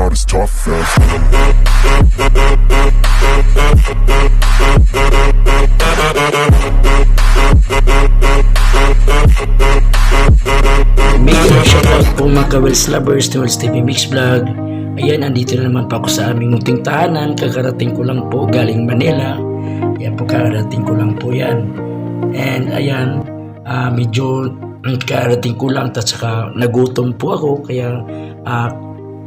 not as tough as Major shoutout po mga ka-Wells lovers ni TV Mix Vlog. Ayan, andito na naman po ako sa aming munting tahanan. Kakarating ko lang po galing Manila. Ayan po, kakarating ko lang po yan. And ayan, ah, medyo mm, kakarating ko lang at saka nagutom po ako. Kaya ah,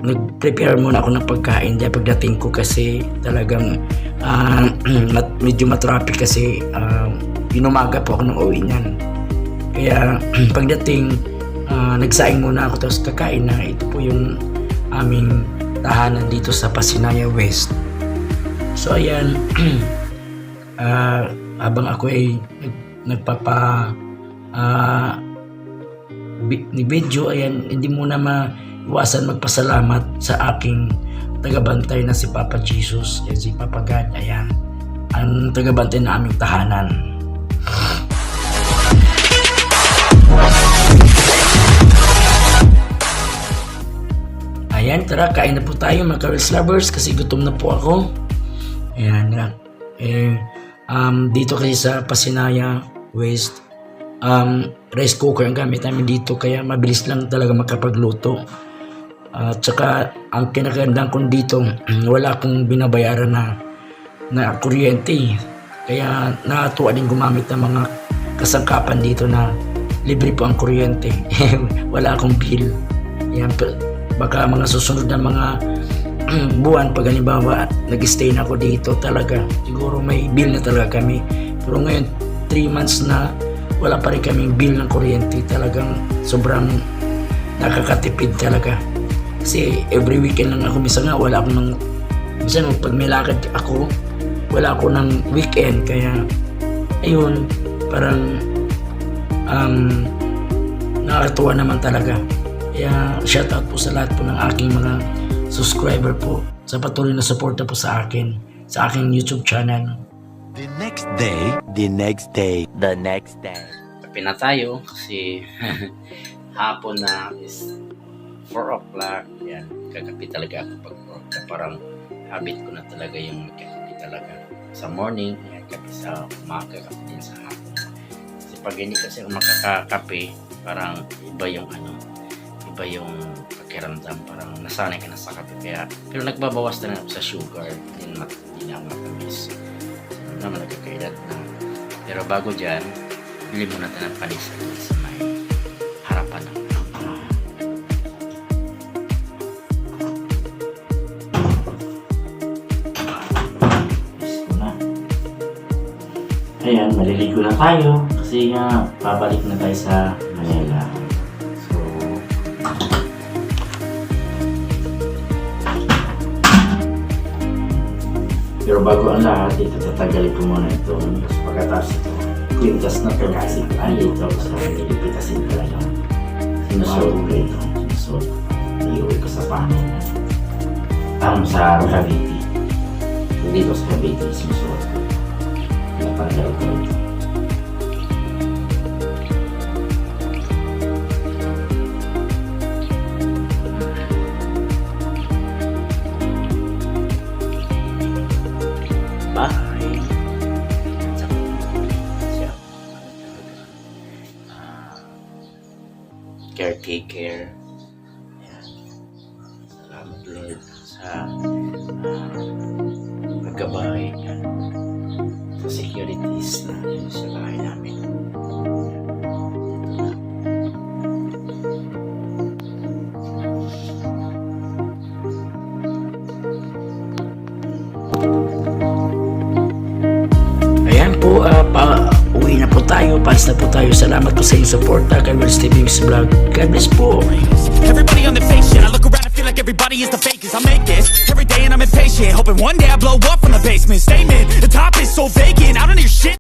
nag-prepare muna ako ng pagkain dahil pagdating ko kasi talagang mat- medyo matraffic kasi uh, inumaga po ako ng uwi niyan. Kaya pagdating, ah, nagsaing muna ako tapos kakain na. Ito po yung aming tahanan dito sa Pasinaya West. So ayan, ah, habang ako ay nag, nagpapa ni video, ayan, hindi muna maiwasan magpasalamat sa aking tagabantay na si Papa Jesus, yan si Papa God, ayan, ang tagabantay na aming tahanan. Ayan, tara, kain na po tayo mga Karels lovers kasi gutom na po ako. Ayan. Eh, um, dito kasi sa Pasinaya West, um, rice cooker ang gamit namin dito kaya mabilis lang talaga makapagluto. At saka, ang kinakandang ko dito, wala akong binabayaran na na kuryente. Kaya natuwa din gumamit ng mga kasangkapan dito na libre po ang kuryente. wala akong bill. Yan, baka mga susunod na mga buwan pag halimbawa nag-stay na ako dito talaga siguro may bill na talaga kami pero ngayon 3 months na wala pa rin kaming bill ng kuryente talagang sobrang nakakatipid talaga kasi every weekend lang ako minsan nga wala akong ng minsan pag may lakad ako wala ako ng weekend kaya ayun parang um, nakakatuwa naman talaga. Kaya shoutout po sa lahat po ng aking mga subscriber po sa patuloy na suporta po sa akin sa aking YouTube channel. The next day, the next day, the next day. Kape na tayo kasi hapon na is 4 o'clock. Yan, kakape talaga ako pag 4 o'clock. Parang habit ko na talaga yung magkakape talaga. Sa morning, yan, kape sa umaga, kape din sa hapon. Kasi pag hindi kasi ako parang iba yung ano, iba yung pakiramdam. Parang nasanay ka na sa kape. Kaya, pero nagbabawas na ako sa sugar. Hindi na, hindi na matamis. Ano naman nagkakailat na. Pero bago dyan, bili muna tayo ng panis sa may Ayan, maliligo na tayo kasi nga babalik na tayo sa Manila. So, pero bago ang lahat, ito tatagalin ko muna ito. Pagkatapos ito, kwintas na pagkasip. Ay, ito sa nilipitasin talaga. Sinusuot ko ito. Sinusuot. Iuwi ko sa pangin. Tama sa Cavite. Ko sa Cavite, sinusuot ko. Caretaker. Ayan. Salamat Lord sa Pa, uwi na po tayo. Pass na po tayo. Salamat po sa inyong suporta kay Will Stevens Vlog. God bless po. Everybody on the fake shit. I look around and feel like everybody is the fakest. I make it every day and I'm impatient. Hoping one day I blow up from the basement. Statement, the top is so vacant. I don't hear shit.